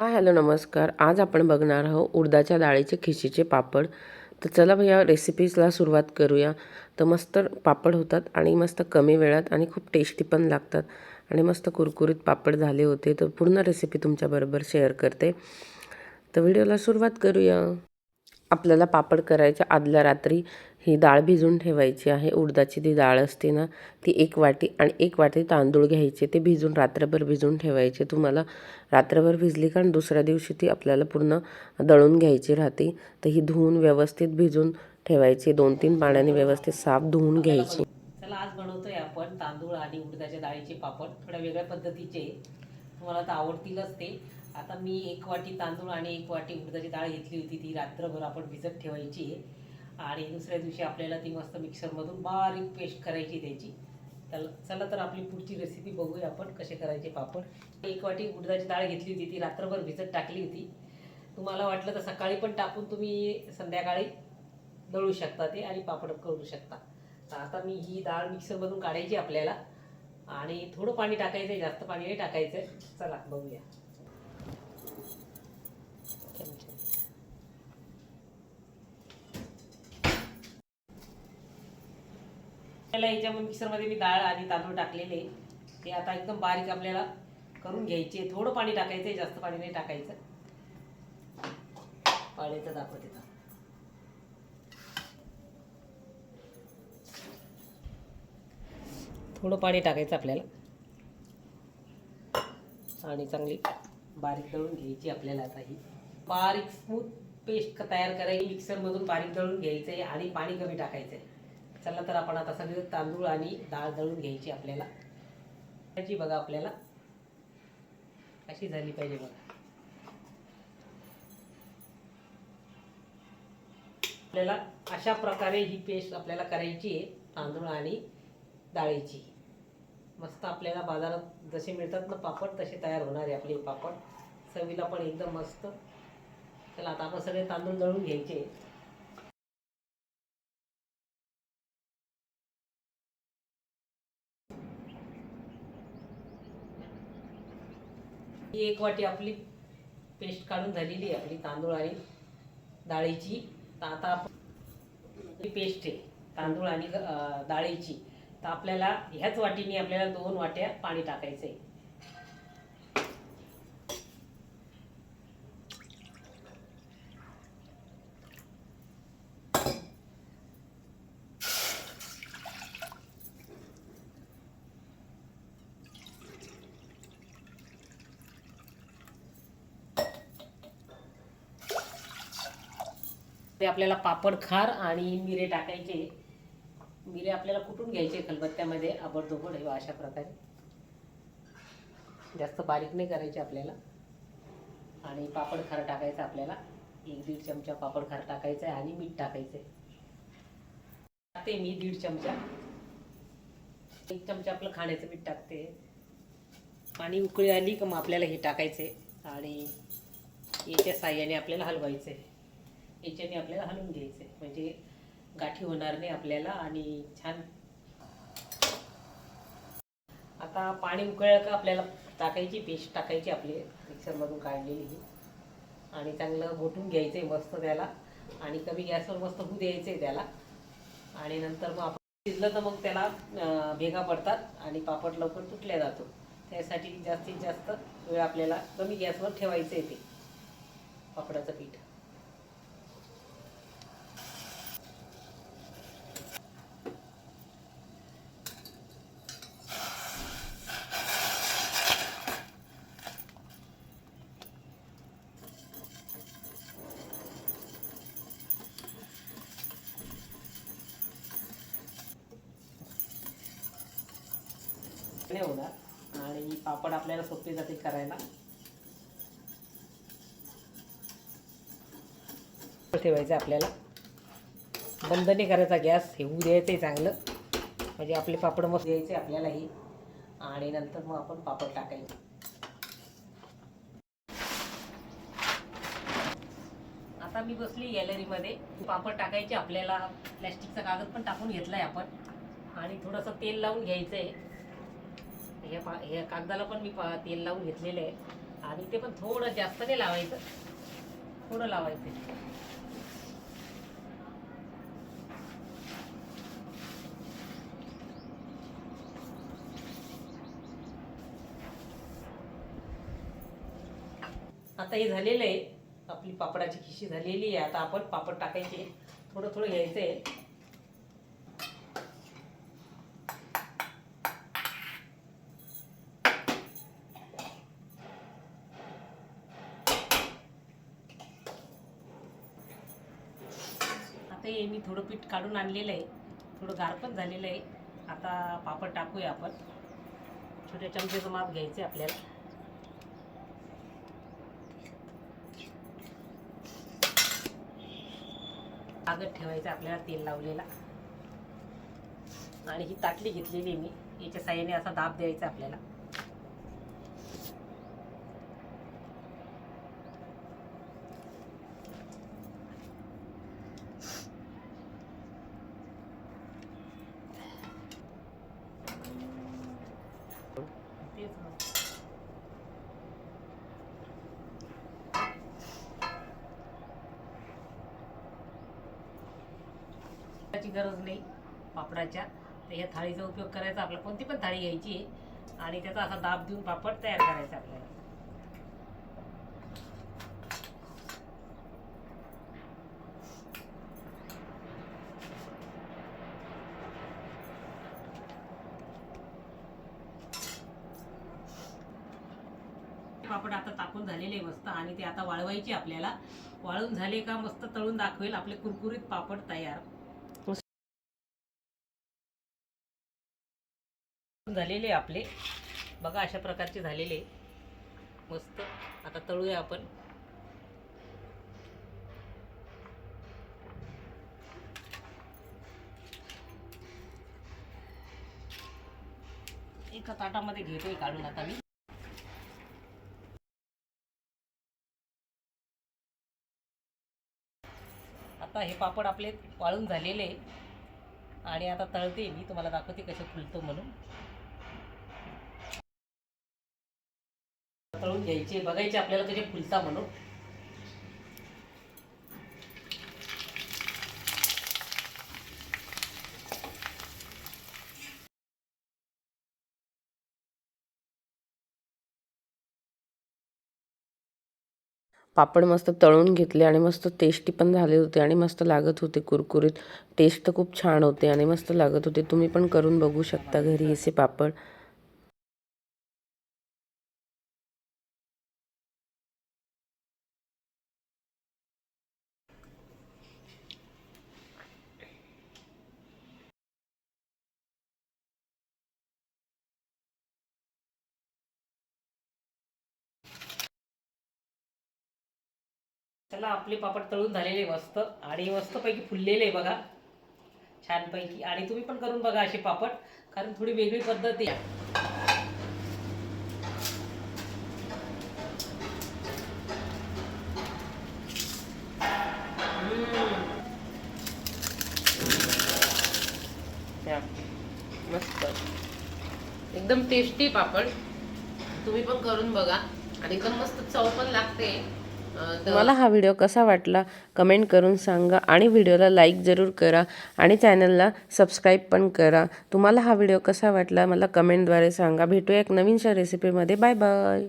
Hi hello नमस्कार. आज आपण बघणार आहोत उडदाच्या डाळीचे खिशीचे पापड. तर चला या रेसिपीजला सुरुवात करूया. तर मस्त पापड होतात आणि मस्त कमी वेळात आणि खूप टेस्टी पण लागतात. आणि मस्त कुरकुरीत पापड झाले होते. तर पूर्ण रेसिपी तुमच्याबरोबर शेअर करते. तर व्हिडिओला सुरुवात करूया. आपल्याला पापड करायच्या आदल्या रात्री ही डाळ भिजून ठेवायची आहे. उडदाची ती डाळ असते ना ती एक वाटी आणि एक वाटी तांदूळ घ्यायचे. ते भिजून रात्रभर भिजून ठेवायचे. तुम्हाला रात्रभर भिजली कारण दुसऱ्या दिवशी ती आपल्याला पूर्ण दळून घ्यायची राहते तर ही धुवून व्यवस्थित भिजून ठेवायची. दोन तीन पाण्याने व्यवस्थित साफ धुवून घ्यायची. चला आज बनवतोय आपण तांदूळ आणि उडदाच्या डाळीचे पापड. थोड्या वेगळ्या पद्धतीचे. तुम्हाला तर आवडतीलच ते. आता मी एक वाटी तांदूळ आणि एक वाटी उडदाची डाळ घेतली होती ती रात्रभर आपण भिजत ठेवायची आहे. आणि दुसऱ्या दिवशी आपल्याला ती मस्त मिक्सरमधून बारीक पेस्ट करायची त्याची. तर चला तर आपली पुढची रेसिपी बघूया आपण कसे करायचे पापड. एक वाटी उडदाची डाळ घेतली होती ती रात्रभर भिजत टाकली होती. तुम्हाला वाटलं तर सकाळी पण टाकून तुम्ही संध्याकाळी दळू शकता ते आणि पापड करू शकता. तर आता मी ही डाळ मिक्सरमधून काढायची आपल्याला. आणि थोडं पाणी टाकायचं आहे जास्त पाणी नाही टाकायचं आहे चला बघूया. आपल्याला याच्या मिक्सरमध्ये मी डाळ आणि तांदूळ टाकलेले. ते आता एकदम बारीक आपल्याला करून घ्यायचे. थोडं पाणी टाकायचं आहे जास्त पाणी नाही टाकायचं. पाण्याचं दाखवते आता. थोडं पाणी टाकायचं आपल्याला. आणि चांगली बारीक दळून घ्यायची आपल्याला आता ही. बारीक स्मूथ पेस्ट तयार करायची. मिक्सरमधून बारीक दळून घ्यायचं आहे आणि पाणी कमी टाकायचं आहे चला तर आपण आता सगळे तांदूळ आणि डाळ दळून घ्यायची आपल्याला. त्याची बघा आपल्याला. अशी झाली पाहिजे बघा. आपल्याला अशा प्रकारे ही पेस्ट आपल्याला करायची आहे तांदूळ आणि डाळीची. मस्त आपल्याला बाजारात जसे मिळतात ना पापड तसे तयार होणार आहे आपले पापड. चवीला पण एकदम मस्त. चला आता आपण सगळे तांदूळ दळून घ्यायचे. ही एक वाटी आपली पेस्ट काढून झालेली आहे आपली तांदूळ आणि डाळीची. तर आता ही पेस्ट आहे तांदूळ आणि डाळीची तर आपल्याला ह्याच वाटीने आपल्याला दोन वाट्या पाणी टाकायचं आहे ते आपल्याला पापड खार आणि मिरे टाकायचे. मिरे आपल्याला कुठून घ्यायचे खलबत्त्यामध्ये? आबडधोबड हे अशा प्रकारे. जास्त बारीक नाही करायचे आपल्याला. आणि पापड खार टाकायचं आपल्याला. एक दीड चमचा पापड खार टाकायचं आहे आणि मीठ टाकायचं आहे. टाकते मी दीड चमचा. एक चमचा आपलं खाण्याचं मीठ टाकते. पाणी उकळी आली का मग आपल्याला हे टाकायचे आणि याच्या साह्याने आपल्याला हलवायचं आहे याच्याने आपल्याला हलवून घ्यायचं आहे म्हणजे गाठी होणार नाही आपल्याला आणि छान. आता पाणी उकळलं का आपल्याला टाकायची पेस्ट टाकायची आपली. मिक्सरमधून काढलेली ही. आणि चांगलं घोटून घ्यायचं आहे मस्त त्याला. आणि कमी गॅसवर मस्त होऊ द्यायचं आहे त्याला. आणि नंतर मग आपण शिजलं तर मग त्याला भेगा पडतात आणि पापड लवकर तुटल्या जातो. त्यासाठी जास्तीत जास्त वेळ आपल्याला कमी गॅसवर ठेवायचं आहे ते. पापडाचं पीठ. नाही होणार आणि पापड आपल्याला सोपे जाते करायला. ठेवायचं आपल्याला. बंद नाही करायचा गॅस हेऊ द्यायचं आहे चांगलं. म्हणजे आपले पापड मस्त द्यायचे आपल्याला हे. आणि नंतर मग आपण पापड टाकायचे. आता मी बसली गॅलरीमध्ये. पापड टाकायचे आपल्याला. प्लॅस्टिकचा कागद पण टाकून घेतलाय आपण. आणि थोडंसं तेल लावून घ्यायचं आहे हे पा हे कागदाला पण मी पा तेल लावून घेतलेलं आहे. आणि ते पण थोडं जास्त नाही लावायचं. थोडं लावायचं आता हे झालेलं आहे. आपली पापडाची खिशी झालेली आहे. आता आपण पापड टाकायचे. थोडं थोडं घ्यायचं आहे आता मी थोडं पीठ काढून आणलेलं आहे. थोडं गार पण झालेलं आहे. आता पापड टाकूया आपण. छोट्या चमच्याचं माप घ्यायचं आहे आपल्याला. कागद ठेवायचा आपल्याला तेल लावलेला. आणि ही ताटली घेतलेली आहे मी. याच्या साह्याने असा दाब द्यायचा आपल्याला. तेच ची गरज नाही पापडाच्या. तर ह्या थाळीचा उपयोग करायचा आपला कोणती पण थाळी घ्यायची आणि त्याचा असा दाब देऊन पापड तयार करायचा आपल्याला पापड आता टाकून झालेले मस्त आणि ते आता वाळवायचे आपल्याला. वाळून झाले का मस्त तळून दाखवेल आपले कुरकुरीत पापड तयार. झालेले आपले. बघा अशा प्रकारचे झालेले मस्त. आता तळूया आपण. एका ताटामध्ये घेतोय काढून आता मी. आता हे पापड आपले वाळून झालेले आणि आता तळते मी. तुम्हाला दाखवते कसे फुलतो म्हणून. तळून घ्यायचे. बघायचे आपल्याला कसे फुलता म्हणून. पापड मस्त तळून घेतले आणि मस्त टेस्टी पण झाले होते आणि मस्त लागत होते कुरकुरीत. टेस्ट तर खूप छान होते आणि मस्त लागत होते. तुम्ही पण करून बघू शकता घरी असे पापड. चला आपले पापड तळून झालेले मस्त. आणि मस्तपैकी फुललेले आहे बघा. छानपैकी. आणि तुम्ही पण करून बघा असे पापड कारण थोडी वेगळी पद्धत आहे. मस्त. एकदम टेस्टी पापड. तुम्ही पण करून बघा. आणि एकदम मस्त चव पण लागते. मला हा व्हिडिओ कसा वाटला कमेंट करून सांगा आणि व्हिडिओला लाईक जरूर करा आणि चॅनलला सबस्क्राईब पण करा. तुम्हाला हा व्हिडिओ कसा वाटला मला कमेंटद्वारे सांगा. भेटूया एक नवीनशा रेसिपीमध्ये. Bye bye.